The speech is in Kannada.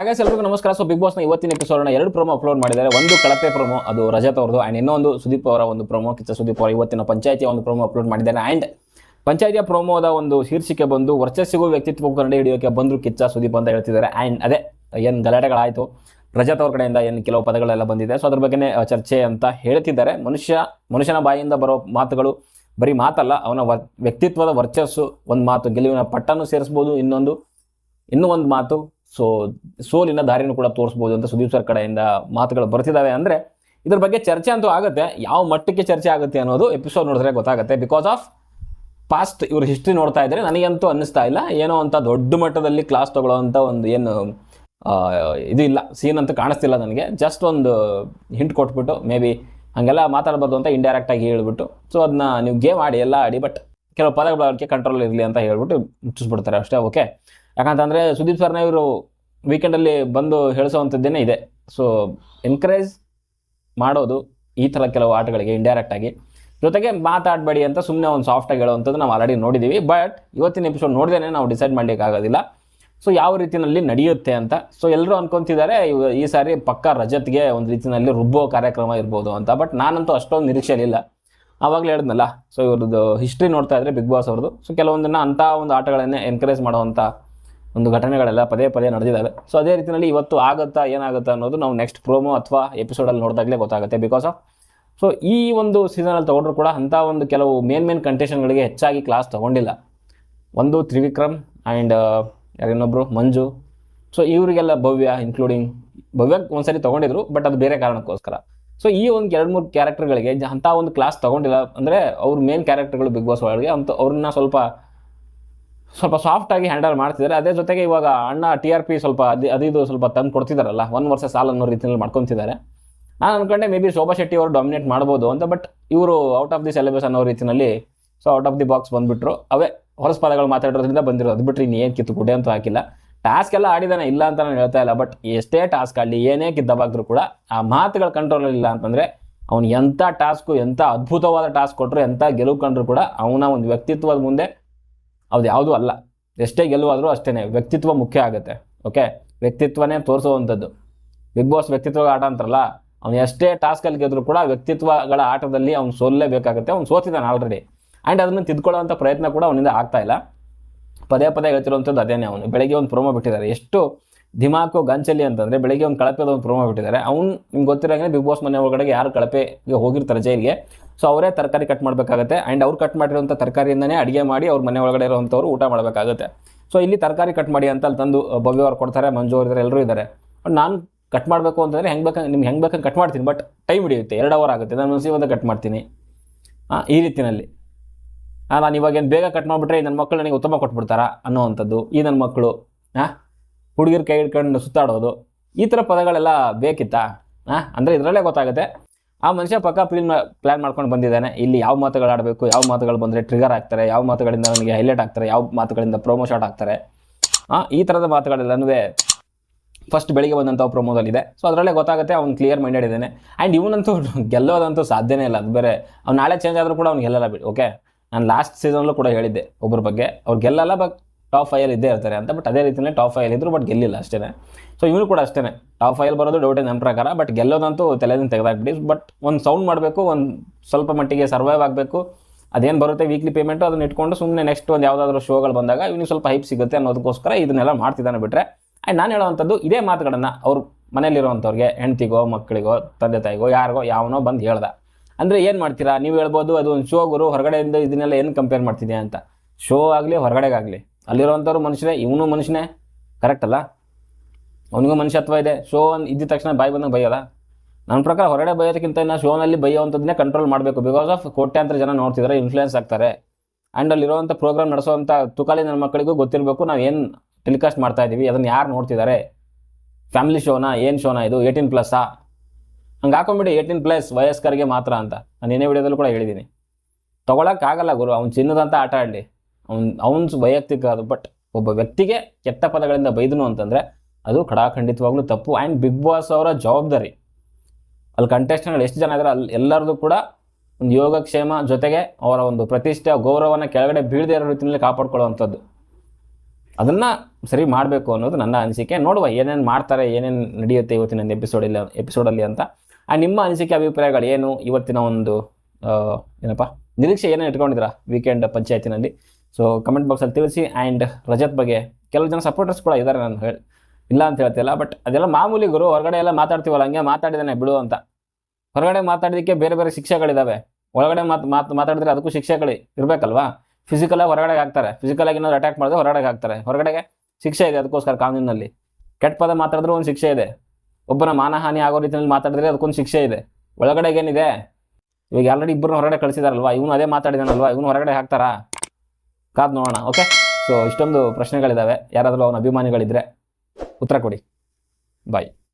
ಹಾಗಾಗಿ ಎಲ್ಲರಿಗೂ ನಮಸ್ಕಾರ. ಸೊ ಬಿಗ್ ಬಾಸ್ನ ಇವತ್ತಿನ ಎಪಿಸೋಡ್ನ ಎರಡು ಪ್ರೊಮೋ ಅಪ್ಲೋಡ್ ಮಾಡಿದ್ದಾರೆ. ಒಂದು ಕಳಪೆ ಪ್ರೊಮೋ ಅದು ರಜತ್ ಅವ್ರದ್ದು ಆ್ಯಂಡ್ ಇನ್ನೊಂದು ಸುದೀಪ್ ಅವರ ಒಂದು ಪ್ರೊಮೋ ಕಿಚ್ಚ ಸುದೀಪ್ ಅವರ ಇವತ್ತಿನ ಪಂಚಾಯತಿಯ ಒಂದು ಪ್ರೊಮೋ ಅಪ್ಲೋಡ್ ಮಾಡಿದ್ದಾರೆ. ಆ್ಯಂಡ್ ಪಂಚಾಯತಿಯ ಪ್ರೊಮೋದ ಒಂದು ಶೀರ್ಷಿಕೆ ಬಂದು, ವರ್ಚಸ್ಸಿಗೂ ವ್ಯಕ್ತಿತ್ವ ಕನ್ನಡ ಹಿಡಿಯೋಕೆ ಬಂದರು ಕಿಚ್ಚ, ಸುದೀಪ್ ಅಂತ ಹೇಳ್ತಿದ್ದಾರೆ. ಆ್ಯಂಡ್ ಅದೇ, ಏನು ಗಲಾಟೆಗಳಾಯಿತು? ರಜತ್ ಅವ್ರ ಕಡೆಯಿಂದ ಏನು ಕೆಲವು ಪದಗಳೆಲ್ಲ ಬಂದಿದೆ. ಸೊ ಅದ್ರ ಬಗ್ಗೆ ಚರ್ಚೆ ಅಂತ ಹೇಳ್ತಿದ್ದಾರೆ. ಮನುಷ್ಯ, ಮನುಷ್ಯನ ಬಾಯಿಯಿಂದ ಬರೋ ಮಾತುಗಳು ಬರೀ ಮಾತಲ್ಲ, ಅವನ ವ್ಯಕ್ತಿತ್ವದ ವರ್ಚಸ್ಸು ಒಂದು ಮಾತು, ಗೆಲುವಿನ ಪಟ್ಟನ್ನು ಸೇರಿಸ್ಬೋದು ಇನ್ನೊಂದು, ಇನ್ನೂ ಒಂದು ಮಾತು ಸೊ, ಸೋಲಿನ ದಾರಿನೂ ಕೂಡ ತೋರಿಸ್ಬೋದು ಅಂತ ಸುದೀಪ್ ಸರ್ ಕಡೆಯಿಂದ ಮಾತುಗಳು ಬರ್ತಿದ್ದಾವೆ ಅಂದರೆ ಇದ್ರ ಬಗ್ಗೆ ಚರ್ಚೆ ಅಂತೂ ಆಗುತ್ತೆ. ಯಾವ ಮಟ್ಟಕ್ಕೆ ಚರ್ಚೆ ಆಗುತ್ತೆ ಅನ್ನೋದು ಎಪಿಸೋಡ್ ನೋಡಿದ್ರೆ ಗೊತ್ತಾಗುತ್ತೆ. ಬಿಕಾಸ್ ಆಫ್ ಪಾಸ್ಟ್ ಇವ್ರ ಹಿಸ್ಟ್ರಿ ನೋಡ್ತಾ ಇದ್ರೆ ನನಗಂತೂ ಅನ್ನಿಸ್ತಾ ಇಲ್ಲ. ಏನೋ ಅಂತ ದೊಡ್ಡ ಮಟ್ಟದಲ್ಲಿ ಕ್ಲಾಸ್ ತಗೊಳ್ಳೋವಂಥ ಒಂದು ಏನು ಇದು ಇಲ್ಲ. ಸೀನ್ ಅಂತ ಕಾಣಿಸ್ತಿಲ್ಲ ನನಗೆ. ಜಸ್ಟ್ ಒಂದು ಹಿಂಟ್ ಕೊಟ್ಬಿಟ್ಟು ಮೇ ಬಿ ಹಾಗೆಲ್ಲ ಮಾತಾಡ್ಬೋದು ಅಂತ ಇಂಡೈರೆಕ್ಟ್ ಆಗಿ ಹೇಳ್ಬಿಟ್ಟು. ಸೊ ಅದನ್ನ ನೀವು ಗೇಮ್ ಆಡಿ, ಎಲ್ಲ ಆಡಿ ಬಟ್ ಕೆಲವು ಪದಗಳ ಕಂಟ್ರೋಲ್ ಇರಲಿ ಅಂತ ಹೇಳ್ಬಿಟ್ಟು ಮುಚ್ಚಿಸ್ಬಿಡ್ತಾರೆ ಅಷ್ಟೇ. ಓಕೆ ಯಾಕಂತಂದರೆ ಸುದೀಪ್ ಸರ್ನ ಇವರು ವೀಕೆಂಡಲ್ಲಿ ಬಂದು ಹೇಳಿಸೋವಂಥದ್ದೇನೆ ಇದೆ. ಸೊ ಎನ್ಕರೇಜ್ ಮಾಡೋದು ಈ ಥರ ಕೆಲವು ಆಟಗಳಿಗೆ ಇಂಡೈರೆಕ್ಟ್ ಆಗಿ. ಜೊತೆಗೆ ಮಾತಾಡಬೇಡಿ ಅಂತ ಸುಮ್ಮನೆ ಒಂದು ಸಾಫ್ಟಾಗಿ ಹೇಳುವಂಥದ್ದು ನಾವು ಆಲ್ರೆಡಿ ನೋಡಿದ್ದೀವಿ ಬಟ್ ಇವತ್ತಿನ ಎಪಿಸೋಡ್ ನೋಡಿದೇನೆ ನಾವು ಡಿಸೈಡ್ ಮಾಡಲಿಕ್ಕಾಗೋದಿಲ್ಲ ಸೊ ಯಾವ ರೀತಿಯಲ್ಲಿ ನಡೆಯುತ್ತೆ ಅಂತ. ಸೊ ಎಲ್ಲರೂ ಅನ್ಕೊಂತಿದ್ದಾರೆ ಈ ಸಾರಿ ಪಕ್ಕ ರಜತ್ಗೆ ಒಂದು ರೀತಿಯಲ್ಲಿ ರುಬ್ಬೋ ಕಾರ್ಯಕ್ರಮ ಇರ್ಬೋದು ಅಂತ. ಬಟ್ ನಾನಂತೂ ಅಷ್ಟೊಂದು ನಿರೀಕ್ಷೆಯಲ್ಲಿಲ್ಲ ಆವಾಗಲೇ ಹೇಳಿದ್ನಲ್ಲ. ಸೊ ಇವ್ರದ್ದು ಹಿಸ್ಟ್ರಿ ನೋಡ್ತಾ ಇದ್ರೆ ಬಿಗ್ ಬಾಸ್ ಅವ್ರದ್ದು. ಸೊ ಕೆಲವೊಂದನ್ನು ಅಂಥ ಒಂದು ಆಟಗಳನ್ನೇ ಎನ್ಕರೇಜ್ ಮಾಡುವಂಥ ಒಂದು ಘಟನೆಗಳೆಲ್ಲ ಪದೇ ಪದೇ ನಡೆದಿದ್ದಾವೆ. ಸೊ ಅದೇ ರೀತಿಯಲ್ಲಿ ಇವತ್ತು ಆಗುತ್ತಾ, ಏನಾಗುತ್ತಾ ಅನ್ನೋದು ನಾವು ನೆಕ್ಸ್ಟ್ ಪ್ರೋಮೋ ಅಥವಾ ಎಪಿಸೋಡಲ್ಲಿ ನೋಡಿದಾಗಲೇ ಗೊತ್ತಾಗುತ್ತೆ ಬಿಕಾಸ್ ಆಫ್ ಸೊ ಈ ಒಂದು ಸೀಸನಲ್ಲಿ ತೊಗೊಂಡ್ರು ಕೂಡ ಅಂಥ ಒಂದು ಕೆಲವು ಮೇನ್ ಮೇನ್ ಕಂಟೆಷನ್ಗಳಿಗೆ ಹೆಚ್ಚಾಗಿ ಕ್ಲಾಸ್ ತೊಗೊಂಡಿಲ್ಲ. ಒಂದು ತ್ರಿವಿಕ್ರಮ್ ಆ್ಯಂಡ್ ಯಾರಿನ್ನೊಬ್ಬರು ಮಂಜು. ಸೊ ಇವರಿಗೆಲ್ಲ ಭವ್ಯ ಇನ್ಕ್ಲೂಡಿಂಗ್ ಭವ್ಯ ಒಂದ್ಸರಿ ತೊಗೊಂಡಿದ್ರು ಬಟ್ ಅದು ಬೇರೆ ಕಾರಣಕ್ಕೋಸ್ಕರ. ಸೊ ಈ ಒಂದು ಎರಡು ಮೂರು ಕ್ಯಾರೆಕ್ಟರ್ಗಳಿಗೆ ಅಂಥ ಒಂದು ಕ್ಲಾಸ್ ತೊಗೊಂಡಿಲ್ಲ. ಅಂದರೆ ಅವ್ರ ಮೇನ್ ಕ್ಯಾರೆಕ್ಟರ್ಗಳು ಬಿಗ್ ಬಾಸ್ ಒಳಗೆ, ಅಂತ ಅವ್ರನ್ನ ಸ್ವಲ್ಪ ಸ್ವಲ್ಪ ಸಾಫ್ಟಾಗಿ ಹ್ಯಾಂಡಲ್ ಮಾಡ್ತಿದ್ದಾರೆ ಅದೇ ಜೊತೆಗೆ ಇವಾಗ ಅಣ್ಣ ಟಿ ಆರ್ ಪಿ ಸ್ವಲ್ಪ ಅದು, ಅದಿದು ಸ್ವಲ್ಪ ತಂದು ಕೊಡ್ತಿದ್ದಾರಲ್ಲ ಒನ್ ವರ್ಷ ಸಾಲ ಅನ್ನೋ ರೀತಿಯಲ್ಲಿ ಮಾಡ್ಕೊತಿದ್ದಾರೆ ನಾನು ಅನ್ಕೊಂಡೆ ಮೇ ಬಿ ಶೋಭಾ ಶೆಟ್ಟಿ ಅವರು ಡಾಮಿನೇಟ್ ಮಾಡ್ಬೋದು ಅಂತ ಬಟ್ ಇವರು ಔಟ್ ಆಫ್ ದಿ ಸಿಲೆಬಸ್ ಅನ್ನೋ ರೀತಿಯಲ್ಲಿ so out of the box ಬಂದುಬಿಟ್ರು. ಅವೇ ಹೊರಸ್ ಪದಗಳು ಮಾತಾಡೋದ್ರಿಂದ ಬಂದಿರೋದು. ಅದು ಬಿಟ್ಟರೆ ಇನ್ನೇನು ಕಿತ್ತು ಕುಡೆ ಅಂತೂ ಹಾಕಿಲ್ಲ. ಟಾಸ್ಕ್ ಎಲ್ಲ ಆಡಿದಾನೆ, ಇಲ್ಲ ಅಂತ ನಾನು ಹೇಳ್ತಾ ಇಲ್ಲ ಬಟ್ ಎಷ್ಟೇ ಟಾಸ್ಕ್ ಆಗಲಿ ಏನೇ ಕಿದ್ದವಾಗ್ರೂ ಕೂಡ ಆ ಮಾತುಗಳ ಕಂಟ್ರೋಲ್ ಇಲ್ಲ ಅಂತಂದರೆ ಅವ್ನು ಎಂಥ ಟಾಸ್ಕು ಎಂಥ ಅದ್ಭುತವಾದ ಟಾಸ್ಕ್ ಕೊಟ್ಟರು ಎಂಥ ಗೆಲುವು ಕಂಡ್ರು ಕೂಡ ಅವನ ಒಂದು ವ್ಯಕ್ತಿತ್ವದ ಮುಂದೆ ಅದು ಯಾವುದೂ ಅಲ್ಲ. ಎಷ್ಟೇ ಗೆಲ್ಲುವಾದರೂ ಅಷ್ಟೇ ವ್ಯಕ್ತಿತ್ವ ಮುಖ್ಯ ಆಗುತ್ತೆ ಓಕೆ ವ್ಯಕ್ತಿತ್ವನೇ ತೋರಿಸುವಂಥದ್ದು. ಬಿಗ್ ಬಾಸ್ ವ್ಯಕ್ತಿತ್ವ ಆಟ ಅಂತಾರಲ್ಲ, ಅವ್ನು ಎಷ್ಟೇ ಟಾಸ್ಕಲ್ಲಿ ಗೆದ್ರು ಕೂಡ ವ್ಯಕ್ತಿತ್ವಗಳ ಆಟದಲ್ಲಿ ಅವ್ನು ಸೋಲ್ಲೇಬೇಕಾಗುತ್ತೆ, ಅವ್ನು ಸೋತಿದ್ದಾನೆ ಆಲ್ರೆಡಿ ಆ್ಯಂಡ್ ಅದನ್ನು ತಿದ್ಕೊಳ್ಳೋವಂಥ ಪ್ರಯತ್ನ ಕೂಡ ಅವನಿಂದ ಆಗ್ತಾ ಇಲ್ಲ. ಪದೇ ಪದೇ ಹೇಳ್ತಿರುವಂಥದ್ದು ಅದೇನೇ ಅವನು. ಬೆಳಗ್ಗೆ ಒಂದು ಪ್ರೋಮೋ ಬಿಟ್ಟಿದ್ದಾರೆ. ಎಷ್ಟು ದಿಮಾಕು ಗಂಚಲಿ ಅಂತಂದರೆ, ಬೆಳಗ್ಗೆ ಒಂದು ಕಳಪೆದ ಒಂದು ಪ್ರೋಮೋ ಬಿಟ್ಟಿದ್ದಾರೆ. ಅವ್ನು, ನಿಮ್ಗೆ ಗೊತ್ತಿರೋಂಗೆ ಬಿಗ್ ಬಾಸ್ ಮನೆ ಒಳಗಡೆ ಯಾರು ಕಳಪೆಗೆ ಹೋಗಿರ್ತಾರೆ ಜೈಲಿಗೆ ಸೊ ಅವರೇ ತರಕಾರಿ ಕಟ್ ಮಾಡಬೇಕಾಗುತ್ತೆ. ಆ್ಯಂಡ್ ಅವ್ರು ಕಟ್ ಮಾಡಿರೋಂಥ ತರಕಾರಿಯಿಂದನೇ ಅಡುಗೆ ಮಾಡಿ ಅವ್ರ ಮನೆ ಒಳಗಡೆ ಇರುವಂಥವ್ರು ಊಟ ಮಾಡಬೇಕಾಗುತ್ತೆ. ಸೊ ಇಲ್ಲಿ ತರಕಾರಿ ಕಟ್ ಮಾಡಿ ಅಂತ ಅಲ್ಲಿ ತಂದು ಭವ್ಯ ಕೊಡ್ತಾರೆ, ಮಂಜು ಅವ್ರು ಇದ್ದಾರೆ ಎಲ್ಲರೂ ಇದ್ದಾರೆ ಬಟ್ ನಾನು ಕಟ್ ಮಾಡಬೇಕು ಅಂತಂದರೆ ಹೆಂಗೆ ಬೇಕಂಗೆ, ನಿಮ್ಗೆ ಹೆಂಗೆ ಬೇಕಂಗೆ ಕಟ್ ಮಾಡ್ತೀನಿ. ಬಟ್ ಟೈಮ್ ಹಿಡಿಯುತ್ತೆ, ಎರಡು ಅವರ್ ಆಗುತ್ತೆ. ನಾನು ಮನಸ್ಸಿಗೆ ಒಂದು ಕಟ್ ಮಾಡ್ತೀನಿ. ಹಾಂ ಈ ರೀತಿಯಲ್ಲಿ ಹಾಂ ನಾನು ಇವಾಗೇನು ಬೇಗ ಕಟ್ ಮಾಡಿಬಿಟ್ರೆ ನನ್ನ ಮಕ್ಕಳು ನನಗೆ ಉತ್ತಮ ಕೊಟ್ಬಿಡ್ತಾರಾ ಅನ್ನೋವಂಥದ್ದು ಈ ನನ್ನ ಮಕ್ಕಳು ಹಾಂ ಹುಡುಗಿರ ಕೈ ಹಿಡ್ಕೊಂಡು ಸುತ್ತಾಡೋದು. ಈ ಥರ ಪದಗಳೆಲ್ಲ ಬೇಕಿತ್ತಾ? ಹಾಂ ಅಂದರೆ ಇದರಲ್ಲೇ ಗೊತ್ತಾಗುತ್ತೆ. ಆ ಮನುಷ್ಯ ಪಕ್ಕ ಪ್ಲೀನ್ ಪ್ಲ್ಯಾನ್ ಮಾಡ್ಕೊಂಡು ಬಂದಿದ್ದಾನೆ. ಇಲ್ಲಿ ಯಾವ ಮಾತುಗಳು ಆಡಬೇಕು, ಯಾವ ಮಾತುಗಳು ಬಂದರೆ ಟ್ರಿಗರ್ ಆಗ್ತಾರೆ, ಯಾವ ಮಾತುಗಳಿಂದ ನನಗೆ ಹೈಲೈಟ್ ಆಗ್ತಾರೆ, ಯಾವ ಮಾತುಗಳಿಂದ ಪ್ರೊಮೋ ಶಾಟ್ ಆಗ್ತಾರೆ. ಈ ಥರದ ಮಾತುಗಳೆಲ್ಲನೂ ಫಸ್ಟ್ ಬೆಳಿಗ್ಗೆ ಬಂದಂಥ ಪ್ರೊಮೋದಲ್ಲಿದೆ ಸೊ ಅದರಲ್ಲೇ ಗೊತ್ತಾಗುತ್ತೆ ಅವ್ನು ಕ್ಲಿಯರ್ ಮೈಂಡೆಡ್ ಇದ್ದಾನೆ. ಆ್ಯಂಡ್ ಇವನಂತೂ ಗೆಲ್ಲೋದಂತೂ ಸಾಧ್ಯನೇ ಇಲ್ಲ. ಅದು ಬೇರೆ, ಅವ್ನು ನಾಳೆ ಚೇಂಜ್ ಆದರೂ ಕೂಡ ಅವ್ನು ಗೆಲ್ಲಲ್ಲ ಬಿಡಿ ಓಕೆ ನಾನು ಲಾಸ್ಟ್ ಸೀಸನ್ಲೂ ಕೂಡ ಹೇಳಿದ್ದೆ ಒಬ್ಬರ ಬಗ್ಗೆ. ಅವ್ರು ಗೆಲ್ಲಲ್ಲ ಬಟ್ ಟಾಪ್ ಫೈಯಲ್ಲಿ ಇದ್ದೇ ಇರ್ತಾರೆ ಅಂತ ಬಟ್ ಅದೇ ರೀತಿಯೇ ಟಾಪ್ ಫೈಲ್ ಇದ್ದರು ಬಟ್ ಗೆಲ್ಲಿಲ್ಲ ಅಷ್ಟೇ ಸೊ ಇವನು ಕೂಡ ಅಷ್ಟೇ ಟಾಪ್ ಫೈಲ್ ಬರೋದು ಡೌಟೇ ನನ್ನ ಪ್ರಕಾರ ಬಟ್ ಗೆಲ್ಲೋದಂತೂ ತಲೆದಿಂದ ತೆಗೆದಾಕ್ಬಿಡಿ. ಬಟ್ ಒಂದು ಸೌಂಡ್ ಮಾಡಬೇಕು, ಒಂದು ಸ್ವಲ್ಪ ಮಟ್ಟಿಗೆ ಸರ್ವೈವ್ ಆಗಬೇಕು. ಅದೇನು ಬರುತ್ತೆ ವೀಕ್ಲಿ ಪೇಮೆಂಟು ಅದನ್ನ ಇಟ್ಕೊಂಡು ಸುಮ್ಮನೆ ನೆಕ್ಸ್ಟ್ ಒಂದು ಯಾವುದಾದ್ರೂ ಶೋಗಳು ಬಂದಾಗ ಇವನಿಗೆ ಸ್ವಲ್ಪ ಹೈಪ್ ಸಿಗುತ್ತೆ ಅನ್ನೋದಕ್ಕೋಸ್ಕರ ಇದನ್ನೆಲ್ಲ ಮಾಡ್ತಿದ್ದಾನೆ ಬಿಟ್ಟರೆ ಆ್ಯಂಡ್ ನಾನು ಹೇಳೋವಂಥದ್ದು ಇದೇ ಮಾತುಗಳನ್ನು ಅವ್ರ ಮನೇಲಿರೋವಂಥವ್ರಿಗೆ ಹೆಂಡ್ತಿಗೋ, ಮಕ್ಕಳಿಗೋ, ತಂದೆ ತಾಯಿಗೋ, ಯಾರಿಗೋ, ಯಾವನೋ ಬಂದು ಹೇಳ್ದ. ಅಂದರೆ ಏನು ಮಾಡ್ತೀರಾ? ನೀವು ಹೇಳ್ಬೋದು ಅದು ಒಂದು ಶೋ ಗುರು, ಹೊರಗಡೆಯಿಂದ ಇದನ್ನೆಲ್ಲ ಏನು ಕಂಪೇರ್ ಮಾಡ್ತಿದ್ಯಾ ಅಂತ. ಶೋ ಆಗಲಿ, ಹೊರಗಡೆಗಾಗಲಿ. ಅಲ್ಲಿರೋವಂಥವ್ರು ಮನುಷ್ಯನೇ ಇವನು ಮನುಷ್ಯನೇ. ಕರೆಕ್ಟ್ ಅಲ್ಲ? ಅವನಿಗೂ ಮನುಷ್ಯತ್ವ ಇದೆ. ಶೋ ಇದ್ದ ತಕ್ಷಣ ಬಾಯಿ ಬಂದಂಗೆ ಬೈಯೋದ ನನ್ನ ಪ್ರಕಾರ ಹೊರಗಡೆ ಬೈಯೋದಕ್ಕಿಂತ ಇನ್ನು ಶೋನಲ್ಲಿ ಬೈಯೋವಂಥದ್ದನ್ನೇ ಕಂಟ್ರೋಲ್ ಮಾಡಬೇಕು. ಬಿಕಾಸ್ ಆಫ್ ಕೋಟ್ಯಾಂತರ ಜನ ನೋಡ್ತಿದ್ದಾರೆ ಇನ್ಫ್ಲೂಯೆನ್ಸ್ ಆಗ್ತಾರೆ. ಆ್ಯಂಡ್ ಅಲ್ಲಿರುವಂಥ ಪ್ರೋಗ್ರಾಮ್ ನಡೆಸೋವಂಥ ತುಕಾಲಿ ನನ್ನ ಮಕ್ಕಳಿಗೂ ಗೊತ್ತಿರಬೇಕು. ನಾವು ಏನು ಟೆಲಿಕಾಸ್ಟ್ ಮಾಡ್ತಾ ಇದ್ದೀವಿ ಅದನ್ನು ಯಾರು ನೋಡ್ತಿದ್ದಾರೆ ಫ್ಯಾಮಿಲಿ ಶೋನಾ ಏನು ಶೋನಾ ಇದು? ಏಯ್ಟೀನ್ ಪ್ಲಸ್ಸಾ ಹಂಗೆ ಹಾಕೊಂಬಿಡಿ ಏಯ್ಟೀನ್ ಪ್ಲಸ್ ವಯಸ್ಕರಿಗೆ ಮಾತ್ರ ಅಂತ. ನಾನು ಏನೇ ವಿಡಿಯೋದಲ್ಲೂ ಕೂಡ ಹೇಳಿದ್ದೀನಿ ತೊಗೊಳಕ್ಕಾಗಲ್ಲ ಗುರು, ಅವ್ನು ಚಿನ್ನದಂತ ಆಟ ಆಡಲಿ. ಅವ್ನು ಅವ್ನು ವೈಯಕ್ತಿಕ ಅದು ಬಟ್ ಒಬ್ಬ ವ್ಯಕ್ತಿಗೆ ಕೆಟ್ಟ ಪದಗಳಿಂದ ಬೈದನು ಅಂತಂದರೆ ಅದು ಖಡಾಖಂಡಿತವಾಗ್ಲೂ ತಪ್ಪು. ಆ್ಯಂಡ್ ಬಿಗ್ ಬಾಸ್ ಅವರ ಜವಾಬ್ದಾರಿ. ಅಲ್ಲಿ ಕಂಟೆಸ್ಟೆಂಟ್ಗಳು ಎಷ್ಟು ಜನ ಇದ್ದಾರೆ ಅಲ್ಲಿ ಎಲ್ಲರದು ಕೂಡ ಒಂದು ಯೋಗಕ್ಷೇಮ ಜೊತೆಗೆ ಅವರ ಒಂದು ಪ್ರತಿಷ್ಠೆ ಗೌರವವನ್ನು ಕೆಳಗಡೆ ಬೀಳದೆ ಇರೋ ರೀತಿಯಲ್ಲಿ ಕಾಪಾಡ್ಕೊಳ್ಳುವಂಥದ್ದು. ಅದನ್ನು ಸರಿ ಮಾಡಬೇಕು ಅನ್ನೋದು ನನ್ನ ಅನಿಸಿಕೆ. ನೋಡುವ ಏನೇನು ಮಾಡ್ತಾರೆ, ಏನೇನು ನಡೆಯುತ್ತೆ ಇವತ್ತಿನ ಒಂದು ಎಪಿಸೋಡಲ್ಲಿ ಎಪಿಸೋಡಲ್ಲಿ ಅಂತ. ಆ್ಯಂಡ್ ನಿಮ್ಮ ಅನಿಸಿಕೆ, ಅಭಿಪ್ರಾಯಗಳು ಏನು ಇವತ್ತಿನ ಒಂದು ಏನಪ್ಪ, ನಿರೀಕ್ಷೆ ಏನೇನು ಇಟ್ಕೊಂಡಿದ್ದೀರಾ ವೀಕೆಂಡ್ ಪಂಚಾಯತಿನಲ್ಲಿ? ಸೊ ಕಮೆಂಟ್ ಬಾಕ್ಸಲ್ಲಿ ತಿಳಿಸಿ. ಆ್ಯಂಡ್ ರಜತ್ ಬಗ್ಗೆ ಕೆಲವು ಜನ ಸಪೋರ್ಟರ್ಸ್ ಕೂಡ ಇದ್ದಾರೆ ನಾನು ಹೇಳಿ ಇಲ್ಲ ಅಂತ ಹೇಳ್ತಿಲ್ಲ ಬಟ್ ಅದೆಲ್ಲ ಮಾಮೂಲಿ ಗುರು, ಹೊರಗಡೆ ಎಲ್ಲ ಮಾತಾಡ್ತೀವಲ್ಲ, ಹಂಗೆ ಮಾತಾಡಿದಾನೆ ಬಿಡು ಅಂತ. ಹೊರಗಡೆ ಮಾತಾಡೋದಕ್ಕೆ ಬೇರೆ ಬೇರೆ ಶಿಕ್ಷೆಗಳಿದ್ದಾವೆ ಒಳಗಡೆ ಮಾತು ಮಾತು, ಮಾತಾಡಿದ್ರೆ ಅದಕ್ಕೂ ಶಿಕ್ಷೆಗಳು ಇರಬೇಕಲ್ವಾ? ಫಿಸಿಕಲಾಗಿ ಹೊರಗಡೆ ಹಾಕ್ತಾರೆ. ಫಿಸಿಕಲಾಗಿ ಏನಾದ್ರು ಅಟ್ಯಾಕ್ ಮಾಡಿದ್ರೆ ಹೊರಗಡೆ ಹಾಕ್ತಾರೆ. ಹೊರಗಡೆಗೆ ಶಿಕ್ಷೆ ಇದೆ ಅದಕ್ಕೋಸ್ಕರ ಕಾನೂನಿನಲ್ಲಿ. ಕೆಟ್ಟ ಪದ ಮಾತಾಡಿದ್ರೆ ಒಂದು ಶಿಕ್ಷೆ ಇದೆ. ಒಬ್ಬನ ಮಾನಹಾನಿ ಆಗೋ ರೀತಿಯಲ್ಲಿ ಮಾತಾಡಿದ್ರೆ ಅದಕ್ಕೊಂದು ಶಿಕ್ಷೆ ಇದೆ. ಒಳಗಡೆಗೆ ಏನಿದೆ? ಇವಾಗ ಆಲ್ರೆಡಿ ಇಬ್ಬರನ್ನ ಹೊರಗಡೆ ಕಳಿಸಿದಾರಲ್ವಾ? ಇವನು ಅದೇ ಮಾತಾಡಿದಾನಲ್ವಾ? ಇವನು ಹೊರಗಡೆ ಹಾಕ್ತಾರಾ? ಕಾದ್ ನೋಡೋಣ ಓಕೆ ಸೊ ಇಷ್ಟೊಂದು ಪ್ರಶ್ನೆಗಳಿದ್ದಾವೆ ಯಾರಾದರೂ ಅವನ ಅಭಿಮಾನಿಗಳಿದ್ರೆ. ಉತ್ತರ ಕೊಡಿ. ಬಾಯ್